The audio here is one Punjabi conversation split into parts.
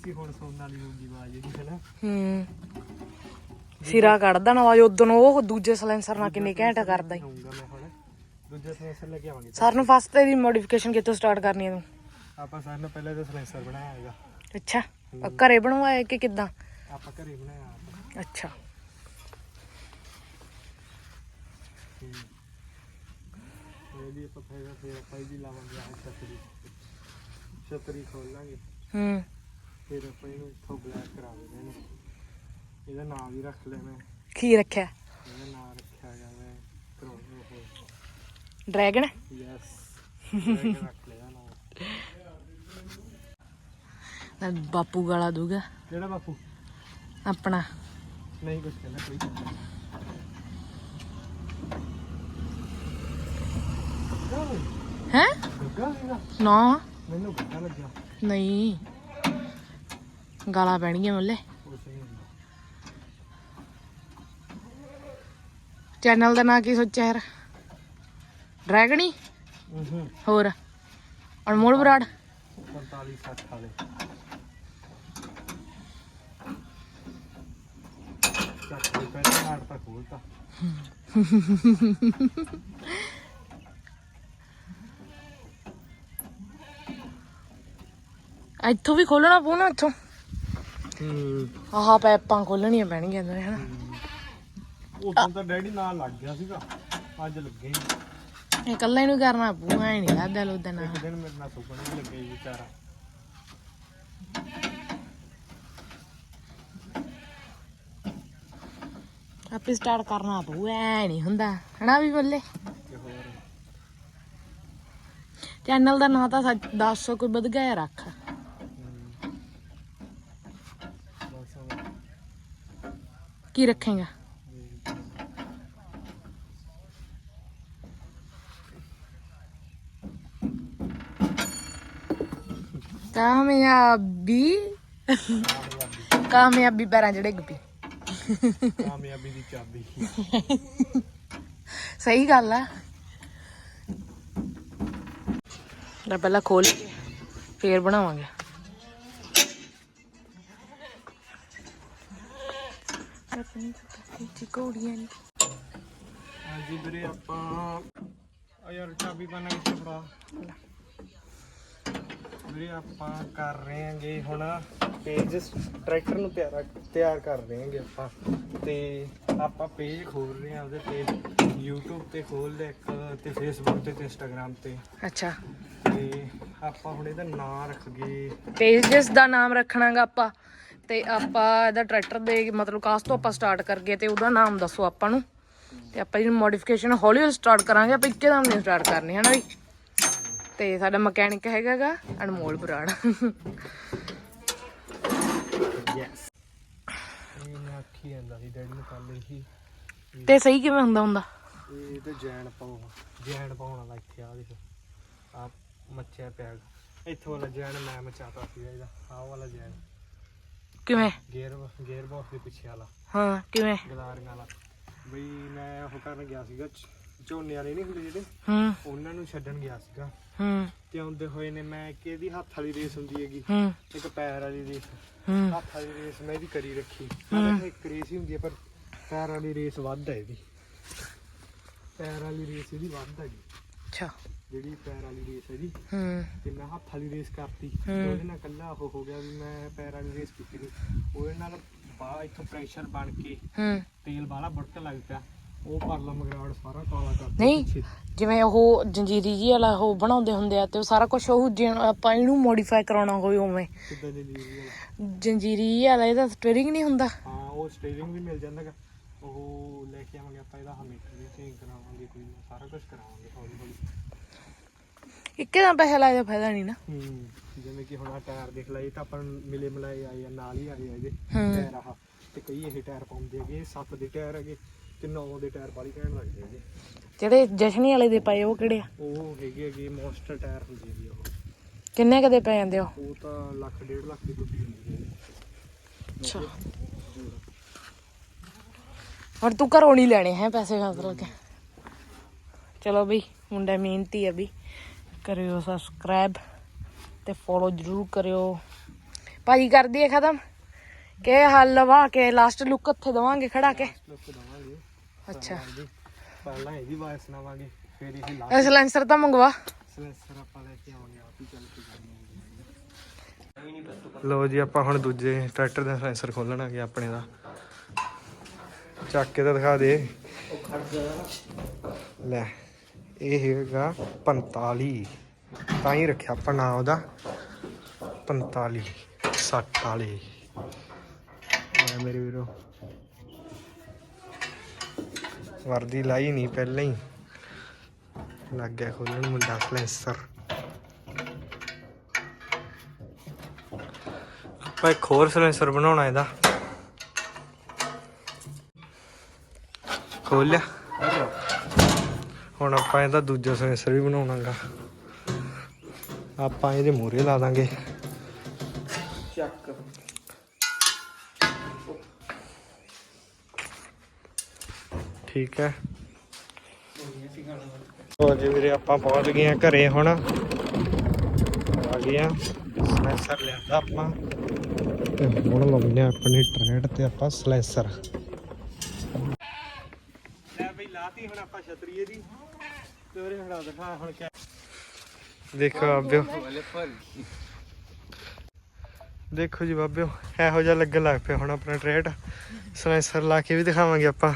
ਸੀ ਹੁਣ ਸੁਣਨ ਵਾਲੀ ਆਵਾਜ਼ ਇਹਦੀ ਹੈ ਨਾ ਹੂੰ। ਸਿਰਾ ਕੱਢਦਾ ਨਾ ਆਵਾਜ਼ ਉਦੋਂ ਉਹ ਦੂਜੇ ਸਲੈਂਸਰ ਨਾਲ ਕਿੰਨੀ ਘੈਂਟ ਕਰਦਾ ਈ। ਆਉਂਗਾ ਮੈਂ ਹੁਣ ਦੂਜੇ ਸਲੈਂਸਰ ਲੈ ਕੇ ਆਵਾਂਗੇ। ਸਰ ਨੂੰ ਫਸਟ ਤੇ ਦੀ ਮੋਡੀਫਿਕੇਸ਼ਨ ਕਿੱਥੋਂ ਸਟਾਰਟ ਕਰਨੀ ਹੈ ਤੂੰ? ਆਪਾਂ ਸਾਰਿਆਂ ਨੂੰ ਪਹਿਲਾਂ ਤਾਂ ਸਲੈਂਸਰ ਬਣਾਇਆ ਹੈਗਾ। ਅੱਛਾ। ਘਰੇ ਬਣਵਾਇਆ ਕਿ ਕਿਦਾਂ? ਆਪਾਂ ਘਰੇ ਬਣਾਇਆ ਆਪ। ਅੱਛਾ। ਇਹਦੀ ਆਪਾਂ ਫਿਰ ਫਿਰ ਆਪਾਂ ਇਹਦੀ ਲਾਵਾਂਗੇ ਆਹ ਛਤਰੀ। ਛਤਰੀ ਖੋਲਾਂਗੇ ਹੂੰ। ਫਿਰ ਆਪਾਂ ਇਹਨੂੰ ਇੱਥੋਂ ਬਲੈਕ ਕਰਾ ਦੇਣਾ ਇਹਨੂੰ। ਇਹਦਾ ਨਾਮ ਵੀ ਰੱਖ ਲੈਣਾ ਕੀ ਰੱਖਿਆ? ਇਹਦਾ ਨਾਮ ਰੱਖਿਆ ਗਿਆ ਮੈਂ ਕਰੋਨੋ ਹੋ ਡਰੈਗਨ? ਯੈਸ ਰੱਖ ਲਿਆ ਨਾਮ ਬਾਪੂ ਗਾਲਾ ਦੂਗਾ ਕਿਹੜਾ ਬਾਪੂ? ਆਪਣਾ। ਨਹੀਂ ਕੁਝ ਕਹਿੰਦਾ ਕੋਈ ਹੈ? ਸੀਗਾ? ਨਾ। ਮੈਨੂੰ ਪਤਾ ਲੱਗਿਆ। ਨਹੀਂ। ਗਾਲਾਂ ਪੈਣਗੀਆਂ ਮੱਲੇ ਚੈਨਲ ਦਾ ਨਾਂ ਕੀ ਸੋਚਿਆ ਯਾਰ? ਹੂੰ? ਹੋਰ? ਅਨਮੋਲ ਬਰਾੜ? 45 60 ਵਾਲੇ। ਚੱਕ ਦੇ ਪਹਿਲਾਂ ਨਾਟ ਤਾਂ ਖੋਲਤਾ। ਇੱਥੋਂ ਵੀ ਖੋਲਣਾ ਪਊ ਨਾ ਇੱਥੋਂ। ਹੂੰ। ਆਹ ਪੈਪਾਂ ਖੋਲਣੀਆਂ ਪੈਣਗੀਆਂ ਇਹਨਾਂ ਨੇ ਹਨਾ ਉਦੋਂ ਤਾਂ ਡੈਡੀ ਨਾਲ ਲੱਗ ਗਿਆ ਸੀਗਾ। ਅੱਜ ਲੱਗੇ ਹੀ ਇਹ ਇਕੱਲਾ ਇਹਨੂੰ ਕਰਨਾ ਪਊ ਐ ਨਹੀਂ ਲੱਗਦਾ ਲੁੱਦਾ ਨਾ ਇੱਕ ਦਿਨ ਮੇਰੇ ਨਾਲ ਸੁਪਨ ਵੀ ਲੱਗੇ ਸੀ ਵਿਚਾਰਾ। ਆਪੇ ਸਟਾਰਟ ਕਰਨਾ ਪਊ ਐ ਨਹੀਂ ਹੁੰਦਾ। ਹਨਾ ਵੀ ਬੱਲੇ? ਤੇ ਹੋਰ? ਚੈਨਲ ਦਾ ਨਾਂ ਤਾਂ ਸੱਚ ਦੱਸ ਕੋਈ ਵਧ ਗਿਆ ਰੱਖ ਹੂੰ। ਬਸ ਹੁਣ ਕੀ ਰੱਖੇਗਾ। ਕਾਮਯਾਬੀ। ਕਾਮਯਾਬੀ ਪੈਰਾਂ ਜਿਹੜੇ ਗੱਪੀ ਕਾਮਯਾਬੀ ਦੀ ਚਾਬੀ। ਸਹੀ ਗੱਲ ਆ। ਲੈ ਪਹਿਲਾਂ ਖੋਲ ਕੇ ਫੇਰ ਬਣਾਵਾਂਗੇ। ਚਿਕੋੜੀਆਂ ਨੀ। ਹਾਂਜੀ ਵੀਰੇ ਆਪਾਂ ਆ ਯਾਰ ਚਾਬੀ ਪਾਣਾ ਕਿੱਥੇ ਫੜਾ। ਵੀਰੇ ਆਪਾਂ ਕਰ ਰਹੇ ਹਾਂਗੇ ਹੁਣ ਪੇਜ ਟਰੈਕਟਰ ਨੂੰ ਤਿਆਰ ਤਿਆਰ ਕਰ ਰਹੇ ਹਾਂਗੇ ਆਪਾਂ। ਤੇ ਆਪਾਂ ਪੇਜ ਖੋਲ ਰਹੇ ਹਾਂ ਉਹਦੇ ਤੇ YouTube ਤੇ ਖੋਲ ਲਿਆ ਇੱਕ ਤੇ Facebook ਤੇ ਤੇ Instagram ਤੇ। ਅੱਛਾ। ਤੇ ਆਪਾਂ ਹੁਣ ਇਹਦਾ ਨਾਮ ਰੱਖ ਗਏ ਪੇਜ ਜਿਸ ਦਾ ਨਾਮ ਰੱਖਣਾਗਾ ਆਪਾਂ। ਤੇ ਆਪਾਂ ਇਹਦਾ ਟਰੈਕਟਰ ਦੇ ਮਤਲਬ ਕਾਸ ਤੋਂ ਆਪਾਂ ਸਟਾਰਟ ਕਰਗੇ ਤੇ ਉਹਦਾ ਨਾਮ ਦੱਸੋ ਆਪਾਂ ਨੂੰ। ਤੇ ਆਪਾਂ ਇਹਨੂੰ ਮੋਡੀਫਿਕੇਸ਼ਨ ਹੌਲੀ ਹੌਲੀ ਸਟਾਰਟ ਕਰਾਂਗੇ ਆਪਾਂ ਇੱਕੇ ਦਮ ਨਹੀਂ ਸਟਾਰਟ ਕਰਨੀ ਹੈ ਨਾ ਵੀ ਤੇ ਸਾਡਾ ਮਕੈਨਿਕ ਹੈਗਾਗਾ ਅਨਮੋਲ ਬਰਾੜ। ਯੈਸ ਇਹ ਮੈਂ ਆਖੀ ਜਾਂਦਾ ਸੀ ਡੈਡੀ ਨੂੰ ਕੱਲ ਹੀ ਤੇ ਸਹੀ ਕਿਵੇਂ ਹੁੰਦਾ ਹੁੰਦਾ? ਇਹ ਤੇ ਜੈਨ ਪਾਉ ਜੈਨ ਪਾਉਣ ਵਾਲਾ ਇੱਥੇ ਆ ਦੇਖ। ਆ ਮੱਛਿਆ ਪਿਆ ਗਾ। ਇੱਥੋਂ ਵਾਲਾ ਜੈਨ ਮੈਂ ਮਚਾਤਾ ਸੀ ਇਹਦਾ ਆਹ ਵਾਲਾ ਜੈਨ। ਕਿਵੇਂ? ਗੇਅਰ ਗੇਅਰ ਬਾਕਸ ਦੇ ਪਿੱਛੇ ਵਾਲਾ। ਹਾਂ ਕਿਵੇਂ? ਗਦਾਰੀਆਂ ਵਾਲਾ। ਬਈ ਮੈਂ ਉਹ ਕਰਨ ਗਿਆ ਸੀਗਾ ਝੋਨੇ ਵਾਲੇ ਨਹੀਂ ਹੁੰਦੇ ਜਿਹੜੇ? ਹੂੰ। ਉਹਨਾਂ ਨੂੰ ਛੱਡਣ ਗਿਆ ਸੀਗਾ। ਹੂੰ। ਤੇ ਆਉਂਦੇ ਹੋਏ ਨੇ ਮੈਂ ਕਿ ਇਹਦੀ ਹੱਥ ਵਾਲੀ ਰੇਸ ਹੁੰਦੀ ਹੈਗੀ। ਹੂੰ। ਇੱਕ ਪੈਰ ਵਾਲੀ ਰੇਸ। ਹੂੰ। ਹੱਥ ਵਾਲੀ ਰੇਸ ਮੈਂ ਇਹਦੀ ਕਰੀ ਰੱਖੀ। ਮੈਂ ਇੱਕ ਰੇਸ ਹੀ ਹੁੰਦੀ ਹੈ ਪਰ ਪੈਰ ਵਾਲੀ ਰੇਸ ਵੱਧ ਹੈ ਇਹਦੀ। ਪੈਰ ਵਾਲੀ ਰੇਸ ਇਹਦੀ ਵੱਧ ਹੈਗੀ। ਅੱਛਾ। ਜਿਹੜੀ ਪੈਰ ਵਾਲੀ ਰੇਸ ਹੈ ਜੀ ਹੂੰ। ਤੇ ਮੈਂ ਹੱਥ ਵਾਲੀ ਰੇਸ ਕਰਤੀ। ਹੂੰ। ਉਹਦੇ ਨਾਲ ਕੱਲਾ ਉਹ ਹੋ ਗਿਆ ਵੀ ਮੈਂ ਪੈਰ ਵਾਲੀ ਰੇਸ ਕੀਤੀ ਨਹੀਂ। ਉਹਦੇ ਨਾਲ ਬਾਹਰ ਇੱਥੋਂ ਪ੍ਰੈਸ਼ਰ ਬਣ ਕੇ ਹੂੰ। ਤੇਲ ਬਾਹਲਾ ਬੜਕਣ ਲੱਗ ਪਿਆ। ਉਹ ਪਰਲਾ ਮਗਰਾੜ ਸਾਰਾ ਕਾਲਾ ਕਰਤਾ ਨਹੀਂ। ਪਿੱਛੇ। ਜਿਵੇਂ ਉਹ ਜੰਜੀਰੀ ਜੀ ਵਾਲਾ ਉਹ ਬਣਾਉਂਦੇ ਹੁੰਦੇ ਆ ਤੇ ਉਹ ਸਾਰਾ ਕੁਝ ਉਹ ਜਿਵੇਂ ਆਪਾਂ ਇਹਨੂੰ ਮੋਡੀਫਾਈ ਕਰਾਉਣਾ ਹੋਵੇ ਉਵੇਂ। ਕਿੱਦਾਂ ਦੀ ਲੀਵਰੀ ਵਾਲਾ? ਜੰਜੀਰੀ ਵਾਲਾ ਇਹਦਾ ਸਟੀਅਰਿੰਗ ਨਹੀਂ ਹੁੰਦਾ? ਹਾਂ ਉਹ ਸਟੀਅਰਿੰਗ ਵੀ ਮਿਲ ਜਾਂਦਾਗਾ ਉਹ ਲੈ ਕੇ ਆਵਾਂਗੇ ਆਪਾਂ ਇਹਦਾ ਹਮੇਸ਼ਾ ਵੀ ਚੇਂਜ ਕਰਾਵਾਂਗੇ ਕੋਈ ਨਾ ਸਾਰਾ ਕੁਝ ਕਰਾਵਾਂਗੇ ਹੌਲੀ ਹੌਲੀ ਇੱਕੇ ਦਾ ਪੈਸਾ ਲਾਇਆ ਫਾਇਦਾ ਨਹੀਂ ਨਾ। ਹੂੰ ਜਿਵੇਂ ਕਿ ਹੁਣ ਆ ਟਾਇਰ ਦੇਖ ਲੈ ਇਹ ਤਾਂ ਆਪਾਂ ਨੂੰ ਮਿਲੇ ਮਿਲਾਏ ਆਏ ਆ ਨਾਲ ਹੀ ਆਏ ਆ ਇਹਦੇ ਹੂੰ। ਟਾਇਰ ਆਹ। ਤੇ ਕਈ ਇਹ ਟਾਇਰ ਪਾਉਂਦੇ ਹੈਗੇ 7 ਦੇ ਟਾਇਰ ਹੈਗੇ ਤੇ 9 ਦੇ ਟਾਇਰ ਬਾਲੀ ਕਹਿਣ ਲੱਗਦੇ ਹੈਗੇ। ਜਿਹੜੇ ਜਸ਼ਨੀ ਵਾਲੇ ਦੇ ਪਏ ਉਹ ਕਿਹੜੇ ਆ? ਉਹ ਹੈਗੇ ਹੈਗੇ ਮੋਸਟਰ ਟਾਇਰ ਹੁੰਦੇ ਹੈਗੇ ਉਹ। ਕਿੰਨੇ ਕਦੇ ਪੈ ਜਾਂਦੇ ਉਹ? ਉਹ ਤਾਂ ਲੱਖ ਡੇਢ ਲੱਖ ਦੀ ਟੁੱਟੀ ਹੁੰਦੀ ਹੈ। ਅੱਛਾ। ਹੁਣ ਤੂੰ ਘਰੋਂ ਨਹੀਂ ਲੈਣੇ ਹੈ ਪੈਸੇ ਮਤਲਬ ਕੇ। ਚਲੋ ਬਈ ਮੁੰਡਾ ਮਿਹਨਤੀ ਆ ਵੀ ਕਰਿਓ ਸਬਸਕ੍ਰਾਈਬ ਤੇ ਫੋਲੋ ਜਰੂਰ ਕਰਿਓ। ਭਾਜੀ ਕਰਦੀ ਹੈ ਖਤਮ? ਕਿ ਹੱਲ ਲਵਾ ਕੇ ਲਾਸਟ ਲੁੱਕ ਉੱਥੇ ਦਵਾਂਗੇ ਖੜਾ ਕੇ। ਲੁੱਕ ਦਵਾਂਗੇ। ਅੱਛਾ। ਜੀ ਪਹਿਲਾਂ ਇਹਦੀ ਵਾਇਸ ਸੁਣਾਵਾਂਗੇ ਫਿਰ ਇਹ ਲਾ ਸਲੈਂਸਰ ਤਾਂ ਮੰਗਵਾ। ਸਲੈਂਸਰ ਆਪਾਂ ਲੈ ਕੇ ਆਵਾਂਗੇ ਆਪ ਹੀ ਚੱਲ ਕੇ ਲੋ ਜੀ ਆਪਾਂ ਹੁਣ ਦੂਜੇ ਟਰੈਕਟਰ ਦਾ ਸਲੈਂਸਰ ਖੋਲਣਾਗੇ ਆਪਣੇ ਦਾ। ਚੱਕ ਕੇ ਤਾਂ ਦਿਖਾ ਦੇ। ਲੈ। ਇਹ ਹੈਗਾ 45 ਤਾਂ ਹੀ ਰੱਖਿਆ ਆਪਾਂ ਨਾਂ ਉਹਦਾ। 45 60 ਵਾਲੇ। ਮੇਰੇ ਵੀਰੋ। ਵਰਦੀ ਲਾਈ ਨਹੀਂ ਪਹਿਲਾਂ ਹੀ। ਲੱਗ ਗਿਆ ਖੋਲਣ ਮੁੰਡਾ ਸਲੈਂਸਰ। ਆਪਾਂ ਇੱਕ ਹੋਰ ਸਲੈਂਸਰ ਬਣਾਉਣਾ ਇਹਦਾ। ਖੋਲ ਲਿਆ। ਹੁਣ ਆਪਾਂ ਇਹਦਾ ਦੂਜਾ ਸਲੈਂਸਰ ਵੀ ਬਣਾਉਣਾਗਾ। ਆਪਾਂ ਇਹਦੇ ਮੂਹਰੇ ਲਾ ਦਾਂਗੇ। ਚੱਕ ਠੀਕ ਹੈ। ਹੋ ਜੀ ਵੀਰੇ, ਆਪਾਂ ਪਹੁੰਚ ਗਏ ਆ ਘਰੇ ਹੁਣ। ਆ ਗਏ ਆ ਸਲੈਂਸਰ ਲਿਆਂਦਾ ਆਪਾਂ। ਤੇ ਹੁਣ ਲਾਉਂਦੇ ਆ ਆਪਣੀ ਟਰੈਡ ਤੇ ਆਪਾਂ ਸਲੈਂਸਰ। ਲੈ ਬਈ, ਲਾਤੀ ਹੁਣ ਆਪਾਂ ਛਤਰੀਏ ਦੀ। ਦਿਖਾ ਹੁਣ ਕਿਆ। ਦੇਖੋ ਬਾਬਿਓ। ਦੇਖੋ ਜੀ ਬਾਬਿਓ ਇਹੋ ਜਿਹਾ ਲੱਗਣ ਲੱਗ ਪਿਆ ਹੁਣ ਆਪਣਾ ਟਰੈਡ। ਸਲੈਂਸਰ ਲਾ ਕੇ ਵੀ ਦਿਖਾਵਾਂਗੇ ਆਪਾਂ।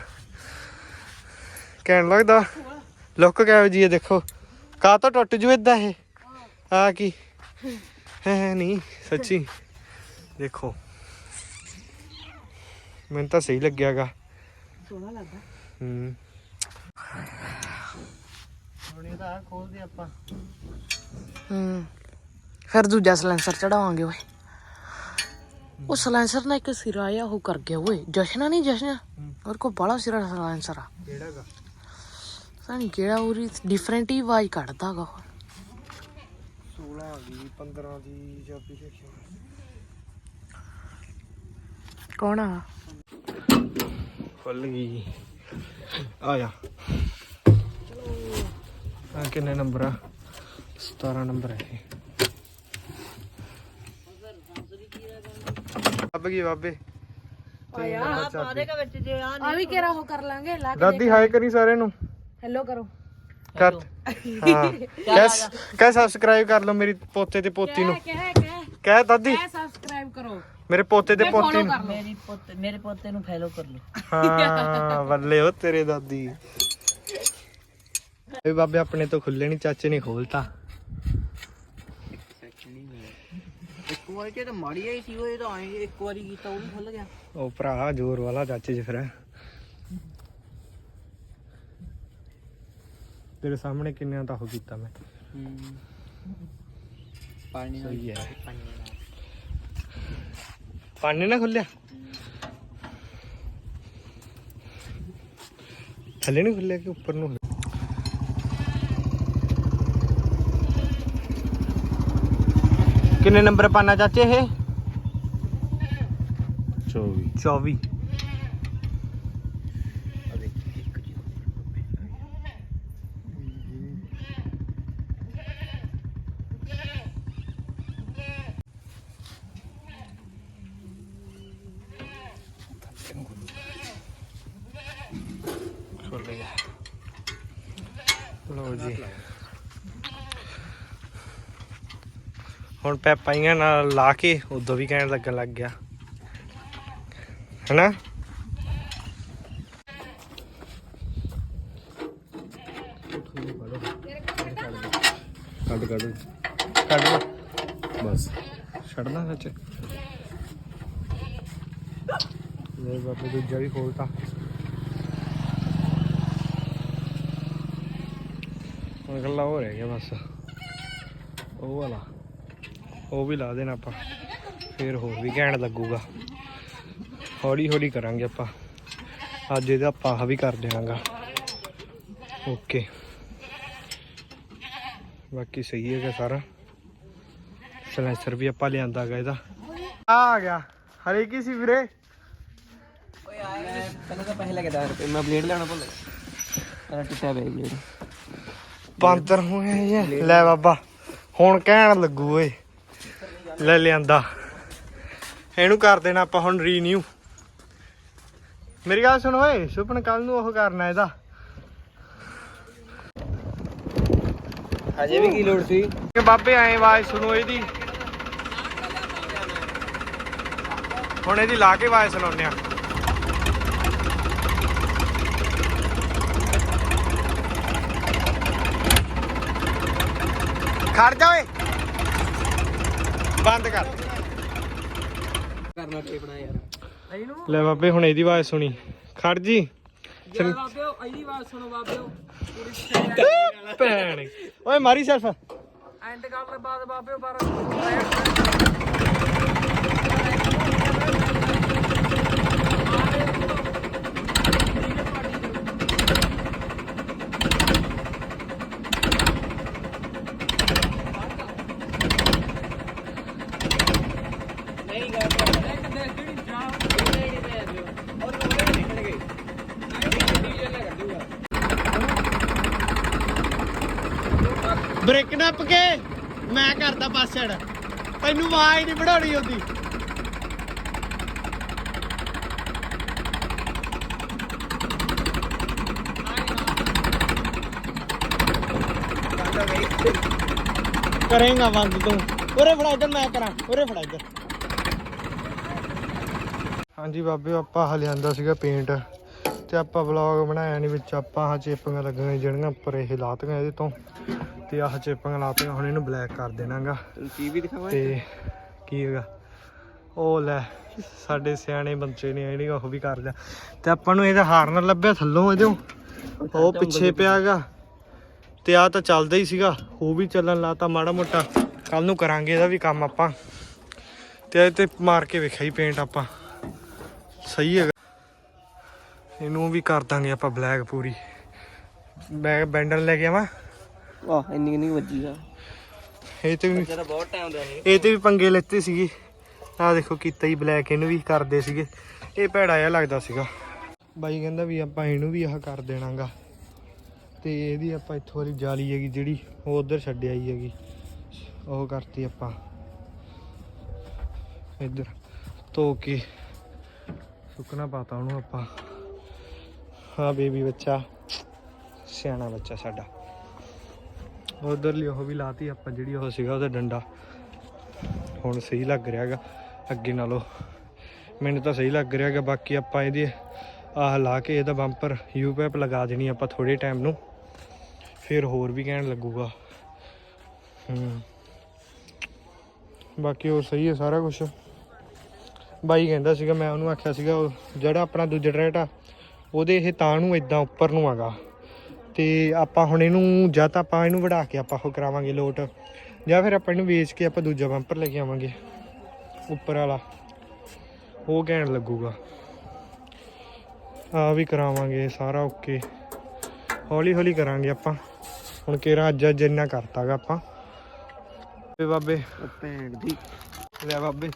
ਕਹਿਣ ਲੱਗਦਾ ਲੁੱਕ ਕਿਹੋ ਜੀ ਦੇਖੋ। ਕਾ ਤਾਂ ਟੁੱਟ ਜੂ ਇਦਾਂ ਇਹ? ਆ ਕੀ? ਹੈ ਨਹੀਂ ਸੱਚੀ। ਦੇਖੋ। ਮੈਨੂੰ ਤਾਂ ਸਹੀ ਲੱਗਿਆਗਾ। ਸੋਹਣਾ ਲੱਗਦਾ। ਹੂੰ। ਹੁਣ ਇਹਦਾ ਖੋਲਦੇ ਆਪਾਂ। ਹੂੰ। ਫਿਰ ਦੂਜਾ ਸਲੈਂਸਰ ਚੜਾਵਾਂਗੇ ਓਏ। ਉਹ ਸਲੈਂਸਰ ਨਾ ਇੱਕ ਸਿਰਾ ਆ ਉਹ ਕਰ ਗਿਆ ਓਏ। ਜਸ਼ਨਾ ਨਹੀਂ ਜਸ਼ਨਾ? ਔਰ ਕੋ ਬੜਾ ਸਿਰਾ ਸਲੈਂਸਰ ਆ। ਕਿਹੜਾਗਾ? ਨਹੀਂ ਕਿਹੜਾ ਉਹ ਡਿਫਰੈਂਟ ਹੀ ਆਵਾਜ਼ ਕੱਢਦਾਗਾ ਉਹ। 16 ਦੀ 15 ਦੀ 26 ਸੈਕਸ਼ਨ ਕੌਣ ਆ? ਖੁੱਲ ਗਈ ਆ ਜਾ। ਆ ਕਿੰਨੇ ਨੰਬਰ ਆ? 17 ਨੰਬਰ ਹੈ ਇਹ। ਅੱਬ ਗਈ ਬਾਬੇ? ਆਇਆ ਪਾਦੇਗਾ ਵਿੱਚ ਜੇ ਆ ਆ ਵੀ ਕਿਹੜਾ ਉਹ ਕਰ ਲਾਂਗੇ ਲਾ ਦਾਦੀ ਹਾਈ ਕਰੀ ਸਾਰਿਆਂ ਨੂੰ। ਹੈਲੋ ਕਰੋ। ਕਰ। ਹਾਂ। ਕਹਿ ਕਹਿ ਸਬਸਕ੍ਰਾਈਬ ਕਰ ਲਓ ਮੇਰੀ ਪੋਤੇ ਤੇ ਪੋਤੀ ਨੂੰ। ਕਹਿ ਕਹਿ ਕਹਿ। ਦਾਦੀ। ਸਬਸਕ੍ਰਾਈਬ ਕਰੋ। ਮੇਰੇ ਪੋਤੇ ਤੇ ਪੋਤੀ ਨੂੰ। ਮੇਰੀ ਪੁੱਤ ਮੇਰੇ ਪੋਤੇ ਨੂੰ ਫੈਲੋ ਕਰ ਲਓ। ਹਾਂ ਬੱਲੇ ਉਹ ਤੇਰੇ ਦਾਦੀ। ਏ ਬਾਬੇ ਆਪਣੇ ਤੋਂ ਖੁੱਲੇ ਨਹੀਂ ਚਾਚੇ ਨੇ ਖੋਲਤਾ। ਇੱਕ ਵਾਰੀ ਤੇ ਮਾੜੀ ਆਈ ਸੀ ਉਹ ਇਹ ਤਾਂ ਆਏ ਇੱਕ ਵਾਰੀ ਕੀਤਾ ਉਹ ਵੀ ਖੁੱਲ ਗਿਆ। ਉਹ ਭਰਾ ਜ਼ੋਰ ਵਾਲਾ ਚਾਚੇ ਚ ਫਿਰ। ਤੇਰੇ ਸਾਹਮਣੇ ਕਿੰਨਿਆਂ ਤਾਂ ਉਹ ਕੀਤਾ ਮੈਂ। ਪਾਣੀ ਸਹੀ ਹੈ। ਪਾਣੀ ਨਾ ਖੁੱਲਿਆ। ਥੱਲੇ ਨਹੀਂ ਖੁੱਲਿਆ ਕਿ ਉੱਪਰ ਨੂੰ? ਕਿੰਨੇ ਨੰਬਰ ਪਾਣਾ ਚਾਚੇ ਇਹ? 24 24 ਹੁਣ ਪੈਪਾਈਆਂ ਨਾਲ ਲਾ ਕੇ ਉਦੋਂ ਵੀ ਕਹਿਣ ਲੱਗਣ ਲੱਗ ਗਿਆ। ਹੈਨਾ? ਕੱਢ ਕੱਢ। ਕੱਢ ਬਸ। ਛੱਡਣਾ ਸੱਚ? ਮੇਰੇ ਬਾਬੇ ਦੂਜਾ ਵੀ ਖੋਲਤਾ। ਹੁਣ ਗੱਲਾਂ ਹੋ ਰਹਿ ਗਿਆ ਬਸ। ਉਹ ਵਾਲਾ। ਉਹ ਵੀ ਲਾ ਦੇਣਾ ਆਪਾਂ। ਫੇਰ ਹੋਰ ਵੀ ਘੈਂਟ ਲੱਗੂਗਾ। ਹੌਲੀ ਹੌਲੀ ਕਰਾਂਗੇ ਆਪਾਂ। ਅੱਜ ਇਹਦਾ ਆਪਾਂ ਆਹ ਵੀ ਕਰ ਦੇਣਾਗਾ ਓਕੇ। ਬਾਕੀ ਸਹੀ ਹੈਗਾ ਸਾਰਾ। ਸਲੈਂਸਰ ਵੀ ਆਪਾਂ ਲਿਆਂਦਾ ਗਾ ਇਹਦਾ। ਆ ਆ ਗਿਆ। ਹਰੇ ਕੀ ਸੀ ਵੀਰੇ? ਓਏ ਆਏ ਤੈਨੂੰ ਤਾਂ ਪੈਸੇ ਲੱਗੇ 10 ਰੁਪਏ ਮੈਂ ਬਲੇਡ ਲੈਣਾ ਭੁੱਲ ਗਿਆ। ਤੇਰਾ ਟੁੱਟਿਆ ਪਿਆ ਬਲੇਡ ਬਾਂਦਰ ਹੋਇਆ ਇਹ ਲੈ ਬਾਬਾ। ਹੁਣ ਕਹਿਣ ਲੱਗੂ ਓਏ। ਲੈ ਲਿਆਂਦਾ। ਇਹਨੂੰ ਕਰ ਦੇਣਾ ਆਪਾਂ ਹੁਣ ਰੀਨਿਊ ਮੇਰੀ ਗੱਲ ਸੁਣ ਓਏ ਸੁਪਨ ਕੱਲ ਨੂੰ ਉਹ ਕਰਨਾ ਇਹਦਾ। ਹਜੇ ਵੀ ਕੀ ਲੋੜ ਸੀ? ਕਿ ਬਾਬੇ ਆਏ ਆਵਾਜ਼ ਸੁਣੋ ਇਹਦੀ। ਹੁਣ ਇਹਦੀ ਲਾ ਕੇ ਆਵਾਜ਼ ਸੁਣਾਉਂਦੇ ਆ। ਖੜ ਜਾ ਓਏ। ਬੰਦ ਕਰ। ਕਰਨਾ ਟੇਪਣਾ ਯਾਰ? ਇਹਨੂੰ ਲੈ ਬਾਬੇ ਹੁਣ ਇਹਦੀ ਆਵਾਜ਼ ਸੁਣੀ। ਖੜ ਜੀ। ਯਾਰ ਬਾਬਿਓ ਅਜੀ ਆਵਾਜ਼ ਸੁਣੋ ਬਾਬਿਓ। ਪੂਰੀ ਭੈਣ। ਓਏ ਮਾਰੀ ਸੈਲਫ। ਐਂਡ ਕਰਨ ਤੋਂ ਬਾਅਦ ਬਾਬਿਓ ਪਰ ਨਹੀਂ ਗਾ ਇੱਕ ਦੇ ਜਿਹੜੀ ਜਾ ਨਹੀਂ ਨਹੀਂ ਦੇ ਦਿਓ ਔਰ ਉਹ ਨਿਕਲ ਗਏ ਨਹੀਂ ਡੀਜੇ ਕੱਢੂਗਾ ਬ੍ਰੇਕ ਨੱਪ ਕੇ। ਮੈਂ ਕਰਦਾ ਪਾਸੜ ਤੈਨੂੰ ਆਵਾਜ਼ ਨਹੀਂ ਵੜਾਉਣੀ ਹੁੰਦੀ ਕਰੇਗਾ ਬੰਦ ਤੂੰ। ਉਰੇ ਫੜਾ ਇੱਧਰ, ਮੈਂ ਕਰਾਂ। ਉਰੇ ਫੜਾ ਇੱਧਰ। ਹਾਂਜੀ ਬਾਬੇ ਆਪਾਂ ਹ ਲਿਆਂਦਾ ਸੀਗਾ ਪੇਂਟ ਤੇ ਆਪਾਂ ਵਲੌਗ ਬਣਾਇਆ ਨਹੀਂ ਵਿੱਚ ਆਪਾਂ ਆਹ ਚੇਪੀਆਂ ਲੱਗੀਆਂ ਜਿਹੜੀਆਂ ਉੱਪਰ ਇਹ ਲਾਤੀਆਂ ਇਹਦੇ ਤੋਂ ਤੇ ਆਹ ਚੇਪੀਆਂ ਲਾਤੀਆਂ ਹੁਣ ਇਹਨੂੰ ਬਲੈਕ ਕਰ ਦੇਣਾਗਾ। ਟੀਵੀ ਦਿਖਾਵਾਂ ਤੇ ਕੀ ਹੈਗਾ? ਉਹ ਲੈ ਸਾਡੇ ਸਿਆਣੇ ਬੱਚੇ ਨੇ ਜਿਹੜੀ ਉਹ ਵੀ ਕਰ ਲਿਆ। ਤੇ ਆਪਾਂ ਨੂੰ ਇਹਦਾ ਹਾਰਨ ਲੱਭਿਆ ਥੱਲੋਂ ਇਹਦੇ ਉਹ। ਪਿੱਛੇ ਪਿਆਗਾ। ਤੇ ਆ ਤਾਂ ਚੱਲਦਾ ਹੀ ਸੀਗਾ ਉਹ ਵੀ ਚੱਲਣ ਲਾਤਾ ਮਾੜਾ ਮੋਟਾ। ਕੱਲ ਨੂੰ ਕਰਾਂਗੇ ਇਹਦਾ ਵੀ ਕੰਮ ਆਪਾਂ। ਤੇ ਇਹ ਤੇ ਮਾਰ ਕੇ ਵੇਖਿਆ ਹੀ ਪੇਂਟ ਆਪਾਂ। ਸਹੀ ਹੈਗਾ। ਇਹਨੂੰ ਵੀ ਕਰ ਦਾਂਗੇ ਆਪਾਂ ਬਲੈਕ ਪੂਰੀ। ਬੈਗ ਬੈਂਡਲ ਲੈ ਕੇ ਆਵਾਂ। ਵਾਹ ਇੰਨੀ ਇੰਨੀ ਵੱਜੀ ਆ। ਇਹ ਤੇ ਵੀ ਜਦੋਂ ਬਹੁਤ ਟਾਈਮ ਦਾ ਇਹ ਇਹ ਤੇ ਵੀ ਪੰਗੇ ਲੈਤੇ ਸੀਗੇ। ਆ ਦੇਖੋ ਕੀਤਾ ਹੀ ਬਲੈਕ ਇਹਨੂੰ ਵੀ ਕਰਦੇ ਸੀਗੇ। ਇਹ ਭੈੜਾ ਜਿਹਾ ਲੱਗਦਾ ਸੀਗਾ। ਬਾਈ ਕਹਿੰਦਾ ਵੀ ਆਪਾਂ ਇਹਨੂੰ ਵੀ ਆਹ ਕਰ ਦੇਣਾਗਾ। ਤੇ ਇਹਦੀ ਆਪਾਂ ਇੱਥੋਂ ਵਾਲੀ ਜਾਲੀ ਹੈਗੀ ਜਿਹੜੀ ਉਹ ਉਧਰ ਛੱਡ ਆਈ ਹੈਗੀ। ਉਹ ਕਰਤੀ ਆਪਾਂ। ਇੱਧਰ ਧੋ ਕੇ। ਸੁੱਕਣਾ ਪਾਤਾ ਉਹਨੂੰ ਆਪਾਂ। ਹਾਂ ਬੇਬੀ ਬੱਚਾ। ਸਿਆਣਾ ਬੱਚਾ ਸਾਡਾ। ਉਧਰਲੀ ਉਹ ਵੀ ਲਾਤੀ ਆਪਾਂ, ਜਿਹੜੀ ਉਹ ਸੀਗਾ ਉਹਦਾ ਡੰਡਾ। ਹੁਣ ਸਹੀ ਲੱਗ ਰਿਹਾ ਹੈਗਾ। ਅੱਗੇ ਨਾਲੋਂ ਮੈਨੂੰ ਤਾਂ ਸਹੀ ਲੱਗ ਰਿਹਾ ਹੈਗਾ। ਬਾਕੀ ਆਪਾਂ ਇਹਦੀ ਆਹ ਲਾ ਕੇ ਇਹਦਾ ਬੰਪਰ ਯੂ ਪੈਪ ਲਗਾ ਦੇਣੀ ਆਪਾਂ ਥੋੜੇ ਟਾਈਮ ਨੂੰ। ਫਿਰ ਹੋਰ ਵੀ ਕਹਿਣ ਲੱਗੂਗਾ। ਹੂੰ। ਬਾਕੀ ਹੋਰ ਸਹੀ ਹੈ ਸਾਰਾ ਕੁਝ ਬਾਈ ਕਹਿੰਦਾ ਸੀਗਾ ਮੈਂ ਉਹਨੂੰ ਆਖਿਆ ਸੀਗਾ ਉਹ ਜਿਹੜਾ ਆਪਣਾ ਦੂਜਾ ਟਰੈਟ ਆ ਉਹਦੇ ਇਹ ਤਾਂ ਨੂੰ ਇਦਾਂ ਉੱਪਰ ਨੂੰ ਆਗਾ ਤੇ ਆਪਾਂ ਹੁਣ ਇਹਨੂੰ ਜਾਂ ਤਾਂ ਆਪਾਂ ਇਹਨੂੰ ਵੜਾ ਕੇ ਆਪਾਂ ਉਹ ਕਰਾਵਾਂਗੇ ਲੋਟ ਜਾਂ ਫਿਰ ਆਪਾਂ ਇਹਨੂੰ ਵੇਚ ਕੇ ਆਪਾਂ ਦੂਜਾ ਬੰਪਰ ਲੈ ਕੇ ਆਵਾਂਗੇ ਉੱਪਰ ਵਾਲਾ। ਉਹ ਕਹਿਣ ਲੱਗੂਗਾ। ਆ ਵੀ ਕਰਾਵਾਂਗੇ ਸਾਰਾ ਓਕੇ। ਹੌਲੀ ਹੌਲੀ ਕਰਾਂਗੇ ਆਪਾਂ। ਹੁਣ ਕਿਹੜਾ ਅੱਜ ਅੱਜ ਇੰਨਾ ਕਰਤਾਗਾ ਆਪਾਂ। ਬਾਬੇ। ਭੈਣ ਦੀ। ਲੈ ਬਾਬੇ।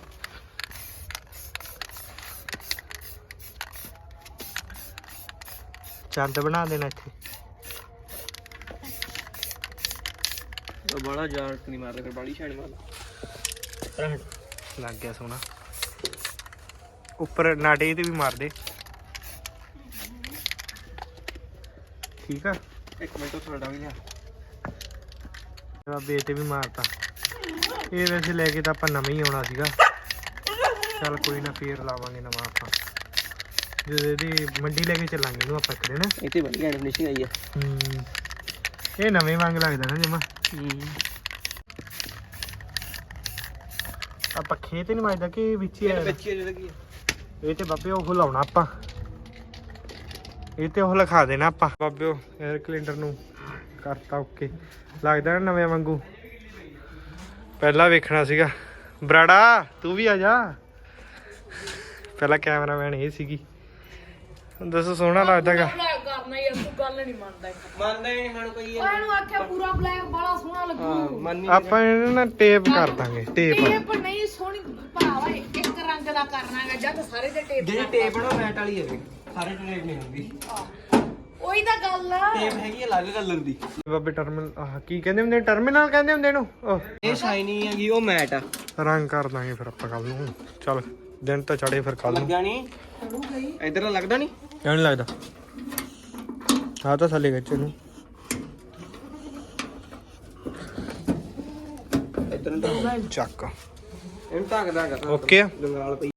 ਚੰਦ ਬਣਾ ਦੇਣਾ ਇੱਥੇ। ਉਹ ਬੜਾ ਜਾਰਕ ਨਹੀਂ ਮਾਰਦਾ ਫਿਰ ਬਾਲੀ ਛਾਣੀ ਮਾਰਦਾ ਲੱਗ ਗਿਆ ਸੋਨਾ। ਉੱਪਰ ਨਾਟੇ ਤੇ ਵੀ ਮਾਰ ਦੇ। ਠੀਕ ਆ। ਇੱਕ ਮਿੰਟ ਉਹ ਤੁਹਾਡਾ ਵੀ ਲਿਆ ਬਾਬੇ ਤੇ ਵੀ ਮਾਰਤਾ। ਇਹ ਵੈਸੇ ਲੈ ਕੇ ਤਾਂ ਆਪਾਂ ਨਵਾਂ ਹੀ ਆਉਣਾ ਸੀਗਾ। ਚੱਲ ਕੋਈ ਨਾ ਫੇਰ ਲਾਵਾਂਗੇ ਨਵਾਂ ਆਪਾਂ। ਜਦੋਂ ਇਹਦੀ ਮੰਡੀ ਲੈ ਕੇ ਚੱਲਾਂਗੇ ਇਹਨੂੰ ਆਪਾਂ ਇੱਕ ਦਿਨ। ਇੱਥੇ ਬੜੀ ਘੈਂਟ ਫਿਨਿਸ਼ਿੰਗ ਆਈ ਆ। ਹਮ, ਇਹ ਨਵੇਂ ਵਾਂਗ ਲੱਗਦਾ ਨਾ ਜਮਾ। ਆ ਪੱਖੇ ਤੇ ਨਹੀਂ ਵੱਜਦਾ ਕਿ ਵਿੱਚ ਹੀ ਆ ਬੱਚੀ ਜਿਹੜਾ ਕੀ ਇਹ ਤੇ ਬਾਬੇ ਉਹ ਲਾਉਣਾ ਆਪਾਂ। ਇਹ ਤੇ ਉਹ ਲਿਖਾ ਦੇਣਾ ਆਪਾਂ। ਬਾਬੇ 에ਅਰ ਕੈਲੰਡਰ ਨੂੰ ਕਰਤਾ ਓਕੇ। ਲੱਗਦਾ ਨਾ ਨਵੇਂ ਵਾਂਗੂ। ਪਹਿਲਾਂ ਵੇਖਣਾ ਸੀਗਾ। ਬਰਾੜਾ ਤੂੰ ਵੀ ਆ ਜਾ। ਪਹਿਲਾਂ ਕੈਮਰਾਮੈਨ ਇਹ ਸੀਗੀ। ਦੱਸੋ ਸੋਹਣਾ ਲੱਗਦਾਗਾ ਬਲੈਕ ਕਰਨਾ ਯਾਰ ਤੂੰ ਗੱਲ ਨਹੀਂ ਮੰਨਦਾ ਮੰਨਦਾ ਹੀ ਨਹੀਂ ਮਨ ਕੋਈ ਓਏ ਇਹਨੂੰ ਆਖਿਆ ਪੂਰਾ ਬਲੈਕ ਬੜਾ ਸੋਹਣਾ ਲੱਗੂ। ਮੰਨ ਆਪਾਂ ਇਹਨੂੰ ਨਾ ਟੇਪ ਕਰ ਦਾਂਗੇ ਟੇਪ ਟੇਪ ਨਹੀਂ ਸੋਹਣੀ ਭਰਾਵਾ ਇੱਕ ਰੰਗ ਦਾ ਕਰਨਾ ਹੈਗਾ ਜਦ ਸਾਰੇ ਦੇ ਟੇਪ ਜਿਹੜੀ ਟੇਪ ਨਾ ਮੈਟ ਵਾਲੀ ਹੈ ਸਾਰੇ ਟੇਪ ਨਹੀਂ ਹੁੰਦੀ। ਉਹੀ ਤਾਂ ਗੱਲ ਆ। ਟੇਪ ਹੈਗੀ ਅਲੱਗ ਕਲਰ ਦੀ। ਬਾਬੇ ਟਰਮੀਨਲ ਆਹ ਕੀ ਕਹਿੰਦੇ ਹੁੰਦੇ ਟਰਮੀਨਲ ਕਹਿੰਦੇ ਹੁੰਦੇ ਇਹਨੂੰ? ਉਹ ਇਹ ਸ਼ਾਈਨੀ ਹੈਗੀ ਉਹ ਮੈਟ ਆ। ਰੰਗ ਕਰ ਦਾਂਗੇ ਫਿਰ ਆਪਾਂ ਕੱਲ ਨੂੰ। ਚੱਲ ਦਿਨ ਤਾਂ ਚੜੇ ਫਿਰ ਕੱਲ ਨੂੰ। ਲੱਗਿਆ ਨਹੀਂ ਇਧਰ ਤਾਂ ਲੱਗਦਾ ਨਹੀਂ ਕਿਉਂ ਨਹੀਂ ਲੱਗਦਾ। ਆ ਤਾਂ ਥੱਲੇ ਖਿੱਚ ਨੂੰ ਚੱਕ। ਇਹਨੂੰ ਢੱਕਦਾ ਹੈਗਾ ਓਕੇ ਆ। ਪਈ।